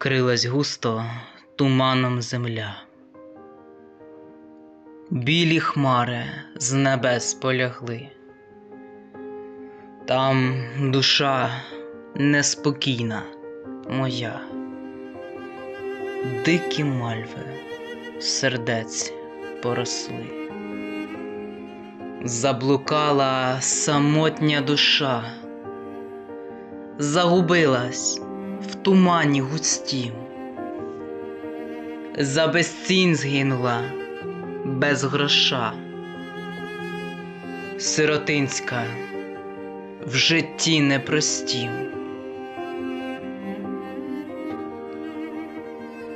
вкрилась густо туманом земля. Білі хмари з небес полягли. Там душа неспокійна моя, дикі мальви сердець поросли. Заблукала самотня душа, загубилась в тумані густім, за безцінь згинула без гроша, сиротинська в житті непростім.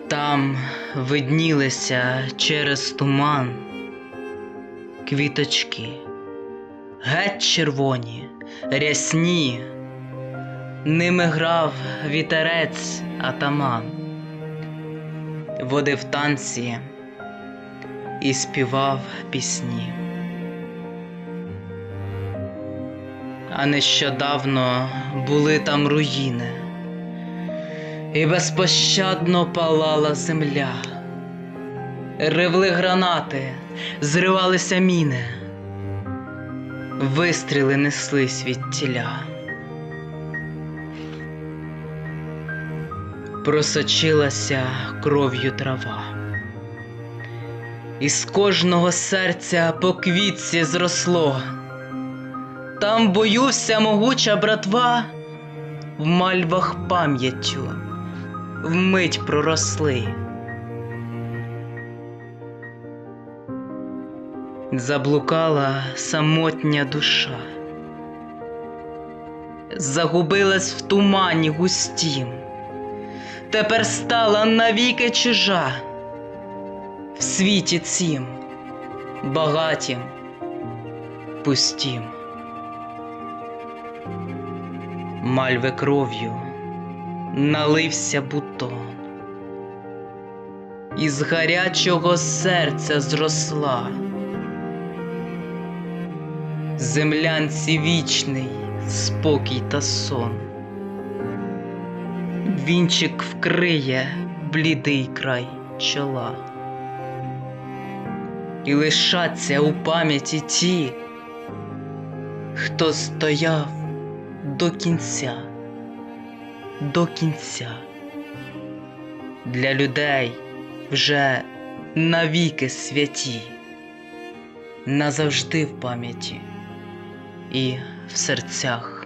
Там виднілися через туман квіточки, геть червоні, рясні, ними грав вітерець атаман, водив танці і співав пісні. А нещодавно були там руїни, і безпощадно палала земля. Ревли гранати, зривалися міни, вистріли неслись від тіля. Просочилася кров'ю трава, із кожного серця по квітці зросло. Там в бою вся могуча братва в мальвах пам'яттю вмить проросли. Заблукала самотня душа, загубилась в тумані густім, тепер стала навіки чужа в світі цім, багатім, пустім. Мальви кров'ю налився бутон, із гарячого серця зросла. Землянці вічний спокій та сон. Вінчик вкриє блідий край чола. І лишаться у пам'яті ті, хто стояв до кінця, до кінця. Для людей вже навіки святі, назавжди в пам'яті і в серцях